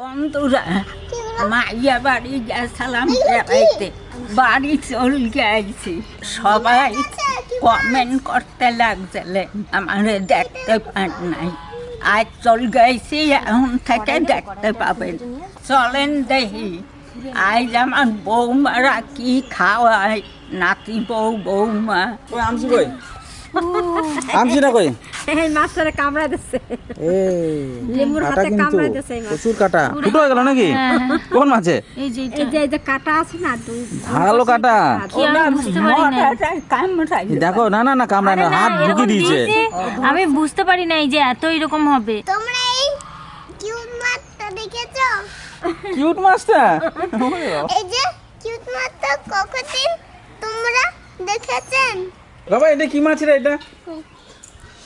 বন্ধুরা মাইয়া বাড়ি গেছিলাম বেড়াইতে বাড়ি চল গেছি সবাই কমেন্ট করতে লাগছিলেন আমারে দেখতে পান নাই আজ চল গেছি এখন থেকে দেখতে পাবেন চলেন দেখি আজ আমার বৌমারা কি খাওয়ায় নাতি বউ বৌমা কই আমসি কই এই মাছটারে কামড়া এই কাটা হাতে কামড়া এই মাছ। প্রচুর কাটা। ফুটো হয়ে গেল নাকি? কোন মাছে? এই যে এই যে কাটা আছে না দুই ধারালো কাটা। কি আমি বুঝতে পারি না কামড়াই দেখো না না না কামড়া না হাত ঢুকিয়ে দিয়েছে। আমি বুঝতে পারি নাই যে এত এরকম হবে। তোমরা এই কিউট মাছটা দেখেছ? কিউট মাছটা? এই যে কিউট মাছটা কতদিন তোমরা দেখেছেন? বাবা এটা কি মাছ রে এটা?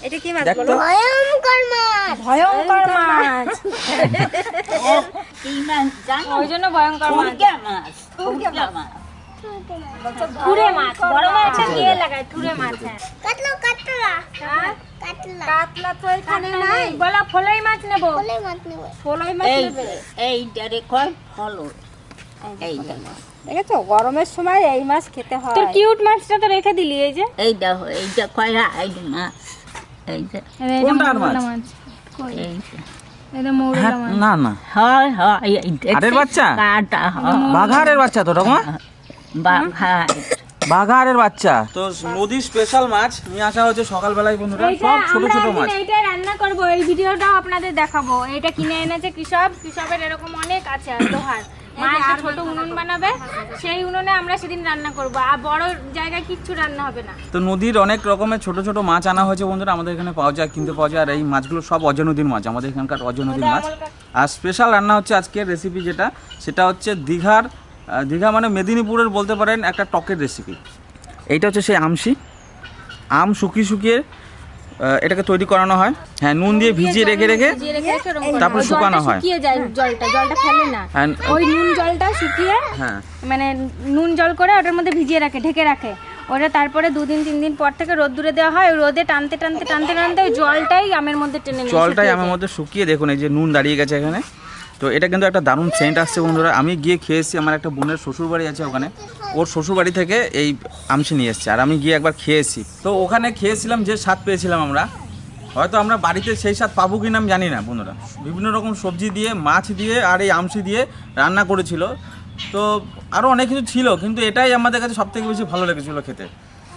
এটা কি মাছ দেখতো ভয়ঙ্কর মাছ। ভয়ঙ্কর মাছ। কি মাছ জানো? ওই জন্য ভয়ঙ্কর মাছ। ফুরগা মাছ ফুরগা মাছ। বড় দিয়ে লাগায় মাছ কাতলা কাতলা। কাতলা। কাতলা তো এখানে নাই। বলা ফলাই মাছ নেব। বলে মাছ নেবে। ফলাই মাছ এই এই ডারে কয় ফলো এই দেখেছ? গরমের সময় এই মাছ খেতে হয়। তোর কিউট মাছটা তো রেখে দিলি এই যে। এই দেখো এইটা কয় আইড মাছ এই যে। কোনটা মাছ? এই যে। এটা মৌরলা হ্যাঁ, মাছ। না না। হয় হয় এই বাচ্চা? বাঘারের বাচ্চা তো রকমা বাঘা বাঘারের বাচ্চা। তো নদীর স্পেশাল মাছ নিয়ে আসা হচ্ছে সকালবেলায় বন্ধুরা। সব ছোট ছোট মাছ। এইটা রান্না করব। এই ভিডিওটাও আপনাদের দেখাবো। এটা কিনে এনেছে কৃষক। কৃষকের এরকম অনেক আছে লোহার মা একটা ছোট উনুন বানাবে সেই উনুনে আমরা সেদিন রান্না করব। আর বড় জায়গায় কিচ্ছু রান্না হবে না। তো নদীর অনেক রকমের ছোট ছোট মাছ আনা হয়েছে বন্ধুরা আমাদের এখানে পাওয়া যায় কিনতে পাওয়া যায় আর এই মাছগুলো সব অজ নদীর মাছ আমাদের এখানকার অজনদীর মাছ। আর স্পেশাল রান্না হচ্ছে আজকের রেসিপি যেটা সেটা হচ্ছে দীঘার দীঘা মানে মেদিনীপুরের বলতে পারেন একটা টকের রেসিপি এইটা হচ্ছে সেই আমসি আম শুকিয়ে শুকিয়ে এটাকে তৈরি করানো হয়। হ্যাঁ নুন দিয়ে ভিজিয়ে রেখে রেখে। তারপর শুকানো হয়। শুকিয়ে যায় জলটা জলটা ফেলে না। হ্যাঁ ওই নুন জলটা শুকিয়ে হ্যাঁ। মানে নুন জল করে ওটার মধ্যে ভিজিয়ে রাখে ঢেকে রাখে। ওটা তারপরে দুদিন তিন দিন পর থেকে রোদ্দুরে দেওয়া হয়। রোদে টানতে টানতে টানতে টানতে ওই জলটাই আমের মধ্যে টেনে জলটাই আমের মধ্যে শুকিয়ে দেখুন এই যে নুন দাঁড়িয়ে গেছে এখানে। তো এটা কিন্তু একটা দারুণ সেন্ট আসছে বন্ধুরা। আমি গিয়ে খেয়েছি, আমার একটা বোনের শ্বশুর বাড়ি আছে ওখানে। ওর শ্বশুর বাড়ি থেকে এই আমসি নিয়ে এসছে, আর আমি গিয়ে একবার খেয়েছি। তো ওখানে খেয়েছিলাম যে স্বাদ পেয়েছিলাম আমরা। হয়তো আমরা বাড়িতে সেই স্বাদ পাবো কি না আমি জানি না বন্ধুরা। বিভিন্ন রকম সবজি দিয়ে, মাছ দিয়ে আর এই আমসি দিয়ে রান্না করেছিল। তো আরও অনেক কিছু ছিল, কিন্তু এটাই আমাদের কাছে সবথেকে বেশি ভালো লেগেছিলো খেতে।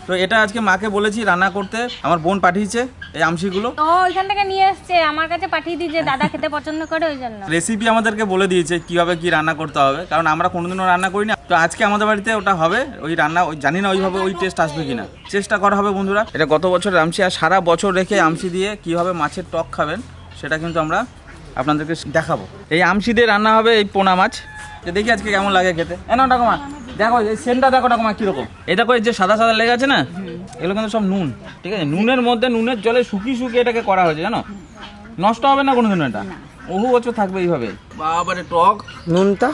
তো এটা আজকে মাকে বলেছি রান্না করতে। আমার বোন পাঠিয়েছে এই আমসিগুলো তো ওইখান থেকে নিয়ে এসছে। আমার কাছে পাঠিয়ে দিয়েছে দাদা খেতে পছন্দ করে ওই জন্য। রেসিপি আমাদেরকে বলে দিয়েছে কীভাবে কি রান্না করতে হবে। কারণ আমরা কোনোদিনও রান্না করি না তো আজকে আমাদের বাড়িতে ওটা হবে। ওই রান্না ওই জানি না ওইভাবে ওই টেস্ট আসবে কিনা। চেষ্টা করা হবে বন্ধুরা। এটা গত বছর আমসি আর সারা বছর রেখে আমসি দিয়ে কীভাবে মাছের টক খাবেন সেটা কিন্তু আমরা আপনাদেরকে দেখাবো। এই আমসি দিয়ে রান্না হবে এই পোনা মাছ। দেখি আজকে কেমন লাগে খেতে। এ না ঠাকুমা। দেখো এই সেন্টটা দেখো ঠাকুমা কীরকম। দেখো এই যে সাদা সাদা লেগে আছে না এগুলো কিন্তু সব নুন ঠিক আছে? নুনের মধ্যে নুনের জলে শুকিয়ে শুকিয়ে এটাকে করা হয়েছে জানো? নষ্ট হবে না কোনোদিন এটা? বহু বছর থাকবে এইভাবে। বাবারে টক। নুনটা?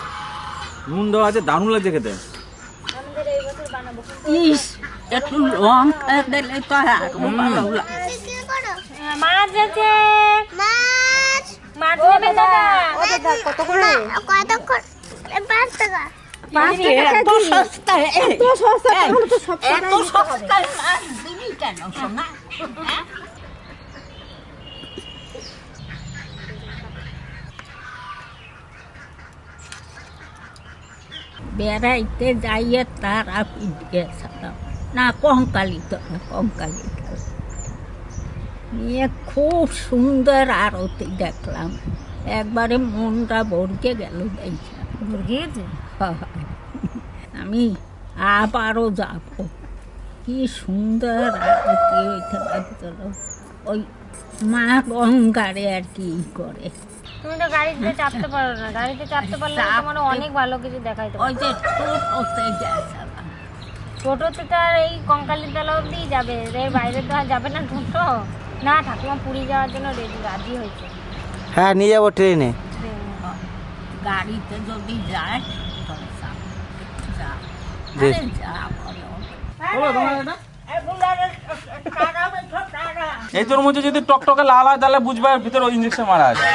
নুন দেওয়া আছে দারুণ লাগছে খেতে। ইস একটু লঙ্কা দিলে তো আরও ভালো লাগে কি করো মাছ আছে মাছ। মাছ নেবে দাদা। কত করে কত করে এ, পাঁচ টাকা। এত সস্তা এত সস্তা এত সস্তা দিবি কেন সোনা? হ্যাঁ? বেড়াইতে যাইয়ে তারা পিঠ গেছিলাম না। কঙ্কালি তো না কঙ্কালি নিয়ে খুব সুন্দর আরতি দেখলাম। একবারে মনটা ভরকে গেল দেখে। গিয়েছে আমি আবারও যাব। কি সুন্দর আরতি ওই মা গঙ্গারে আর কি করে। তুমি তো গাড়িতে চাপতে পারো না। গাড়িতে চাপতে পারলে তোমার অনেক ভালো কিছু ওই যে টোটোতে তো আর এই কঙ্কালি তলা অব্দি যাবে এর বাইরে তো আর যাবে না টোটো। না ঠাকুমা পুরী যাওয়ার জন্য রেডি রাজি হয়েছে। হ্যাঁ নিয়ে যাব ট্রেনে। গাড়িতে যদি যায় তবে যাও। যা বেশ। আরে যা বলো। এই তোর মধ্যে যদি টকটকে লাল হয় তাহলে বুঝবে আর ভিতরে ওই ইঞ্জেকশন মারা আছে।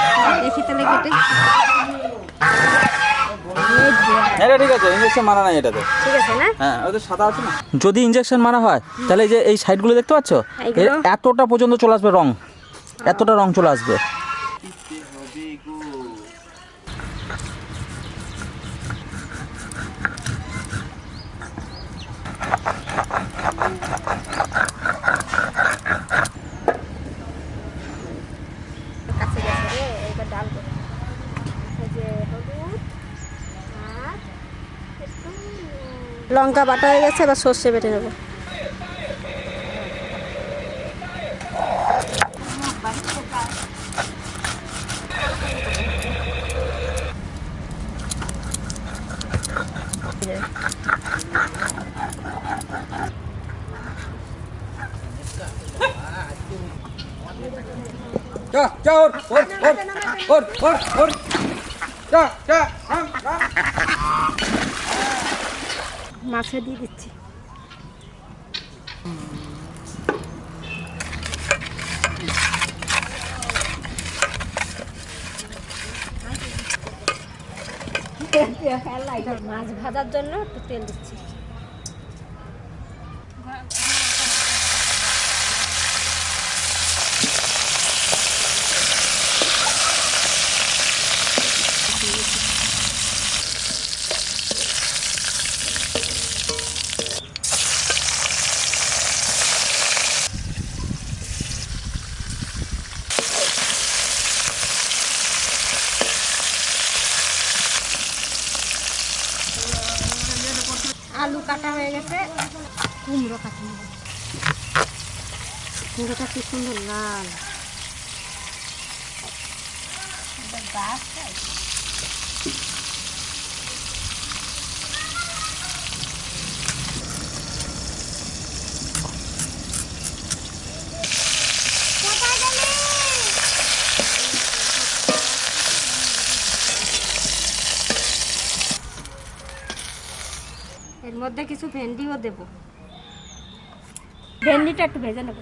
এটা ঠিক আছে ইঞ্জেকশন মারা নাই এটাতে। ঠিক আছে না? হ্যাঁ ওদের সাদা আছে না? যদি ইঞ্জেকশন মারা হয় তাহলে এই যে এই সাইডগুলো দেখতে পাচ্ছ? এতটা পর্যন্ত চলে আসবে রং। এতটা রং চলে আসবে কাছে গেছে রে এইবার ডাল করে এই যে হলুদ আর একটু লঙ্কা বাটা হয়ে গেছে এবার সর্ষে বেটে নেব। মাছে দিয়ে দিচ্ছি। মাছ ভাজার জন্য একটু তেল দিচ্ছি। আলু কাটা হয়ে গেছে। কুমড়ো কাটা কুমড়োটা কি সুন্দর লাল। এর মধ্যে কিছু ভেন্ডিও দেব। ভেন্ডিটা একটু ভেজে নেব।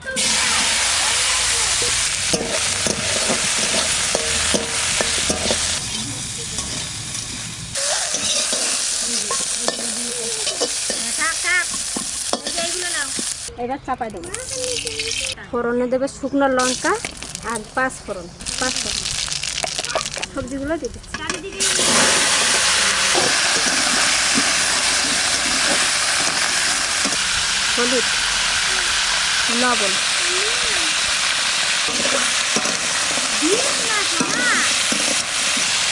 এবার চাপাই দেবো। ফোড়নে দেবে শুকনো লঙ্কা আর পাঁচ ফোড়ন পাঁচ ফোড়ন। সবজিগুলো দিয়ে হলুদ। লবণ।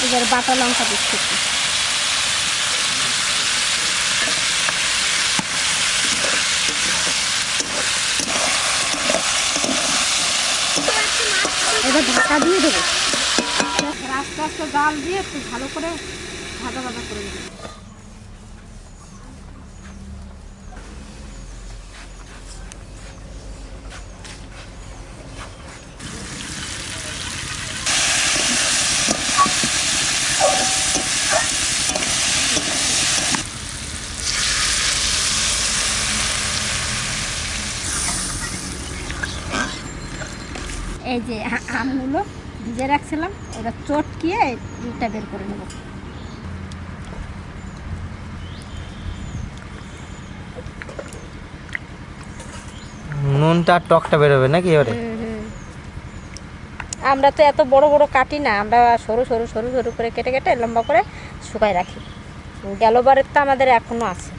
এবার বাটা লঙ্কা দিচ্ছি। এবার ঢাকা দিয়ে দেবো। আস্তে আস্তে জাল দিয়ে একটু ভালো করে ভাজা ভাজা করে দেবো এই যে আ- ভিজে রাখছিলাম এবার চটকিয়ে দুধটা বের করে নেব। নুনটা আর টকটা বেরোবে নাকি এবারে? আমরা তো এত বড় বড় কাটি না আমরা সরু সরু সরু সরু করে কেটে কেটে লম্বা করে শুকায় রাখি। গেলবারের তো আমাদের এখনও আছে।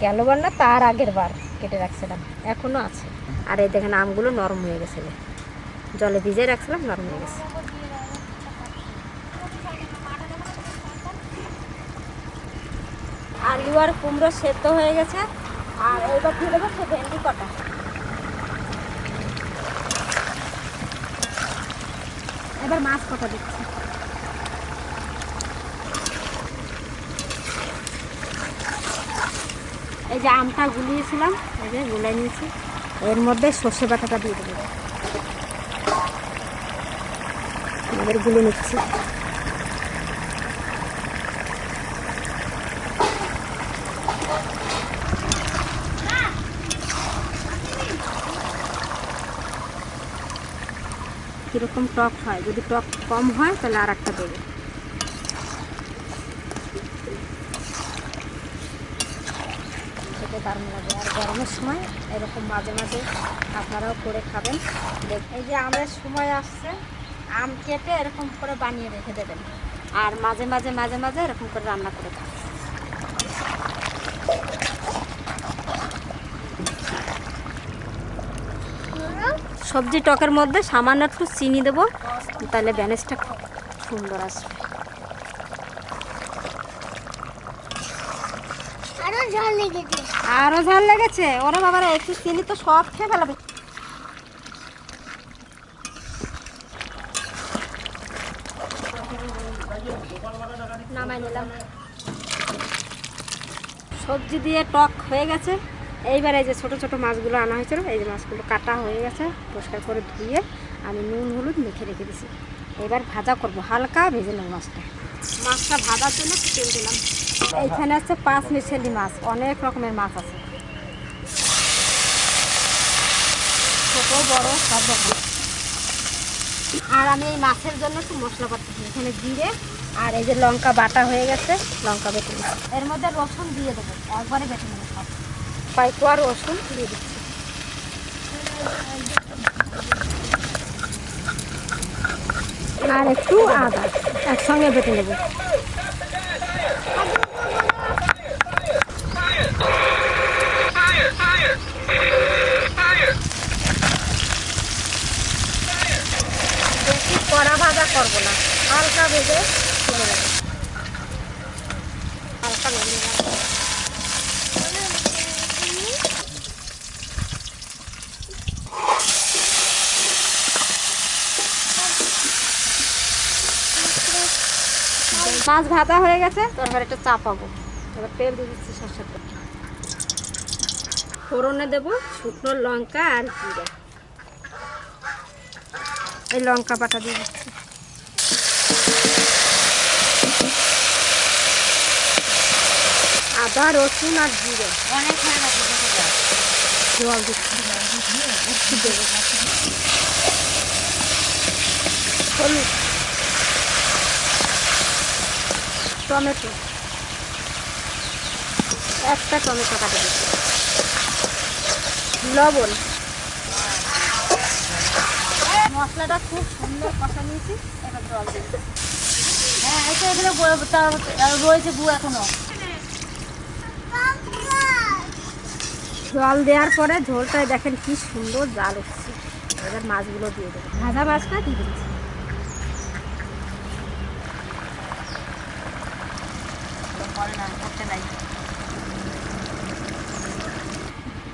গেলবার না তার আগের বার কেটে রাখছিলাম এখনও আছে। আর এই দেখেন আমগুলো নরম হয়ে গেছে। জলে ভিজে রাখছিলাম, নরম হয়ে গেছে। আলু আর কুমড়ো সেদ্ধ হয়ে গেছে, আর এবার দিয়ে দেবো সে ভেন্ডি কটা। এবার মাছ কটা দিচ্ছি। এই যে আমটা গুলিয়েছিলাম, এই যে গুলাই নিয়েছি। এর মধ্যে সর্ষে বাটাটা দিয়ে দেবো। এবার নিচ্ছি। কীরকম টক হয়? যদি টক কম হয়, তাহলে আর একটা দেবে দারুণ লাগে। আর গরমের সময় এরকম মাঝে মাঝে আপনারাও করে খাবেন। এই যে আমের সময় আসছে আম কেটে এরকম করে বানিয়ে রেখে দেবেন। আর মাঝে মাঝে মাঝে মাঝে এরকম করে রান্না করে খাবেন। সবজি টকের মধ্যে সামান্য একটু চিনি দেবো তাহলে ব্যালেন্সটা খুব সুন্দর আসবে। আরও ঝাল লেগেছে। ওরা বাবারা একটু চিনি তো সব খেয়ে ফেলাবে নামাই নিলাম সবজি দিয়ে টক হয়ে গেছে এইবার এই যে ছোট ছোট মাছগুলো আনা হয়েছিল এই যে মাছগুলো কাটা হয়ে গেছে পরিষ্কার করে ধুয়ে আমি নুন হলুদ মেখে রেখে দিছি। এবার ভাজা করব হালকা ভেজে নেব মাছটা। মাছটা ভাজার জন্য তেল দিলাম। এইখানে হচ্ছে পাঁচ মিশালি মাছ অনেক রকমের মাছ আছে। ছোট বড় সব রকম আর আমি এই মাছের জন্য একটু মশলা পাচ্ছি এখানে জিরে আর এই যে লঙ্কা বাটা হয়ে গেছে, লঙ্কা বেটে নিচ্ছি। এর মধ্যে রসুন দিয়ে দেবো, একবারে বেটে নেব সব। কয়েকটা রসুন দিয়ে দিচ্ছি। আর একটু আদা, একসঙ্গে বেটে নেব। বেশি কড়া ভাজা করব না, হালকা ভেজে চলে যাবে হালকা ভেজে নিলাম মাছ ভাজা হয়ে গেছে। তারপর একটা চাপাবো এবার তেল দিয়ে দিচ্ছি সরষের তেল। ফোড়নে দেবো শুকনো লঙ্কা আর জিরে। এই লঙ্কা বাটা দিয়ে দিচ্ছি আদা রসুন আর জিরে। অনেক জল দিচ্ছি। হলুদ। টমেটো। একটা টমেটো কাটে দিচ্ছি। লবণ। মশলাটা খুব সুন্দর কষা নিয়েছি এবার জল দিচ্ছি। হ্যাঁ এটা এখানে রয়েছে গু এখনও। জল দেওয়ার পরে ঝোলটায় দেখেন কি সুন্দর জাল উঠছে। এবার মাছগুলো দিয়ে দেবো। ভাজা মাছটা দিয়ে দিচ্ছি।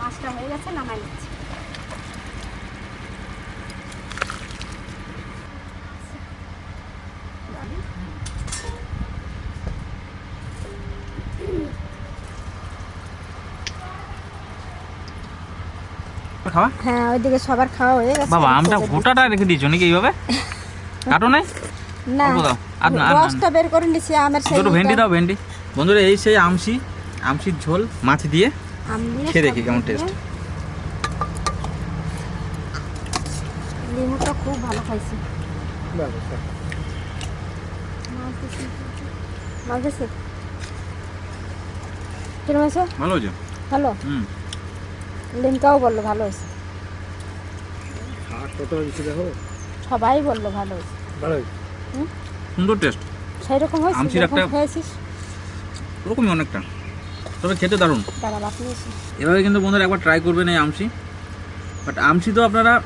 মাছটা হয়ে গেছে, নামাই নিচ্ছি। খাওয়া? হ্যাঁ ওইদিকে সবার খাওয়া হয়ে গেছে। বাবা আমটা গোটাটা রেখে দিয়েছ নাকি এইভাবে? কাটো নাই? না দাও। আর না, রসটা বের করে নিছি আমের সেই দুটো ভেন্ডি দাও ভেন্ডি। বন্ধুরা এই সেই আমসি আমসির ঝোল মাছ দিয়ে খেয়ে দেখি কেমন। খুব ভালো খাইছি। ভালো ভালো? হুম। লিমকাও বলল ভালো হয়েছে। সবাই বলল ভালো হয়েছে। সুন্দর টেস্ট সেই রকম হয়েছে আমচির একটা- খেয়েছিস? ওরকমই অনেকটা। তবে খেতে দারুণ। এভাবে কিন্তু বন্ধুরা একবার ট্রাই করবেন এই আমসি। বাট আমসি তো আপনারা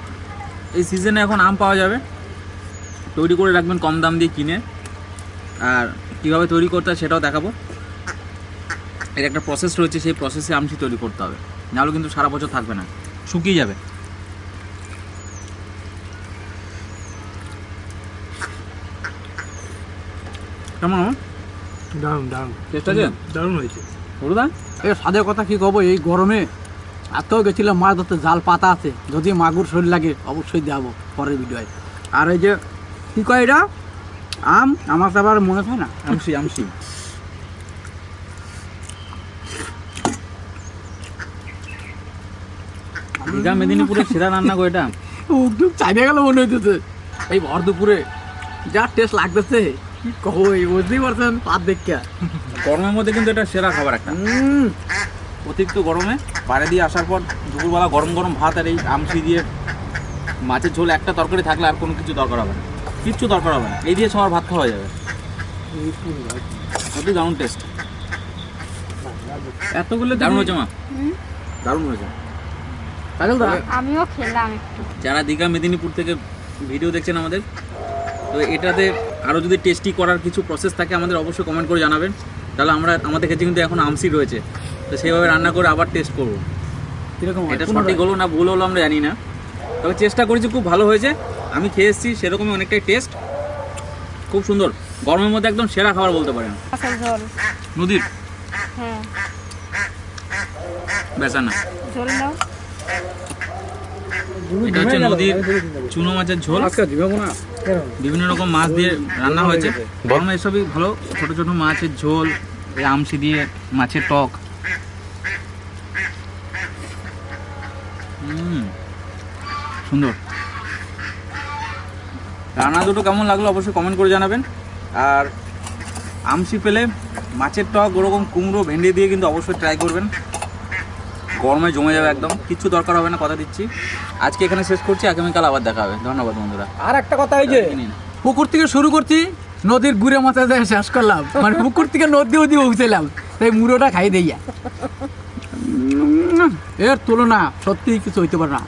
এই সিজনে এখন আম পাওয়া যাবে। তৈরি করে রাখবেন কম দাম দিয়ে কিনে। আর কীভাবে তৈরি করতে হয় সেটাও দেখাবো। এর একটা প্রসেস রয়েছে সেই প্রসেসে আমসি তৈরি করতে হবে। নাহলে কিন্তু সারা বছর থাকবে না। শুকিয়ে যাবে। কেমন দারুণ দারুণ। টেস্ট আছে? দারুণ হয়েছে। হলুদা এ সাদের কথা কি কব? এই গরমে এত গেছিলাম মাছ ধরতে জাল পাতা আছে। যদি মাগুর শরীর লাগে অবশ্যই দেখাবো পরের ভিডিওয়। আর এই যে কি কয় এটা? আম? আমার তো আবার মনে হয় না। আমসি আমসি দীঘা মেদিনীপুরের সেরা রান্না গো এটা? একদম চাইবে গেল মনে হইতেছে। এই ভর দুপুরে যা টেস্ট লাগতেছে কি কব এই বুঝতেই পারছেন পাত দেখা গরমের মধ্যে কিন্তু এটা সেরা খাবার একটা। হুম। অতিরিক্ত গরমে বাইরে দিয়ে আসার পর দুপুরবেলা গরম গরম ভাত আর এই আমসি দিয়ে মাছের ঝোল একটা তরকারি থাকলে আর কোনো কিছু দরকার হবে না। কিচ্ছু দরকার হবে না। এই দিয়ে সবার ভাত খাওয়া যাবে। অতি দারুণ টেস্ট এতগুলো দারুণ হয়েছে মা। দারুণ হয়েছে। আমিও খেলাম একটু। যারা দীঘা মেদিনীপুর থেকে ভিডিও দেখছেন আমাদের তো এটাতে আরও যদি টেস্টি করার কিছু প্রসেস থাকে আমাদের অবশ্যই কমেন্ট করে জানাবেন। তাহলে আমরা আমাদের কাছে কিন্তু এখন আমসি রয়েছে। তো সেইভাবে রান্না করে আবার টেস্ট করব। কীরকম? এটা সঠিক হলো না ভুল হলো আমরা জানি না। তবে চেষ্টা করেছি খুব ভালো হয়েছে। আমি খেয়ে এসেছি সেরকমই অনেকটাই টেস্ট খুব সুন্দর। গরমের মধ্যে একদম সেরা খাবার বলতে পারেন। নদীর? হ্যাঁ। বেসা না এটা হচ্ছে নদীর চুনো মাছের ঝোল। না বিভিন্ন রকম মাছ দিয়ে রান্না হয়েছে। গরমে এসবই ভালো ছোট ছোট মাছের ঝোল এই আমসি দিয়ে মাছের টক। সুন্দর। রান্না দুটো কেমন লাগল অবশ্যই কমেন্ট করে জানাবেন। আর আমসি পেলে মাছের টক ওরকম কুমড়ো ভেন্ডি দিয়ে কিন্তু অবশ্যই ট্রাই করবেন। গরমে জমে যাবে একদম। কিছু দরকার হবে না কথা দিচ্ছি। আজকে এখানে শেষ করছি আগামীকাল আবার দেখা হবে। ধন্যবাদ বন্ধুরা। আর একটা কথা এই যে। পুকুর থেকে শুরু করছি নদীর গুড়ে মাথা দিয়ে শেষ করলাম। মানে পুকুর থেকে নদী অদি উঠছিলাম তাই মুড়োটা খাই দিয়া এর তুলনা সত্যি কিছু হইতে পারে না।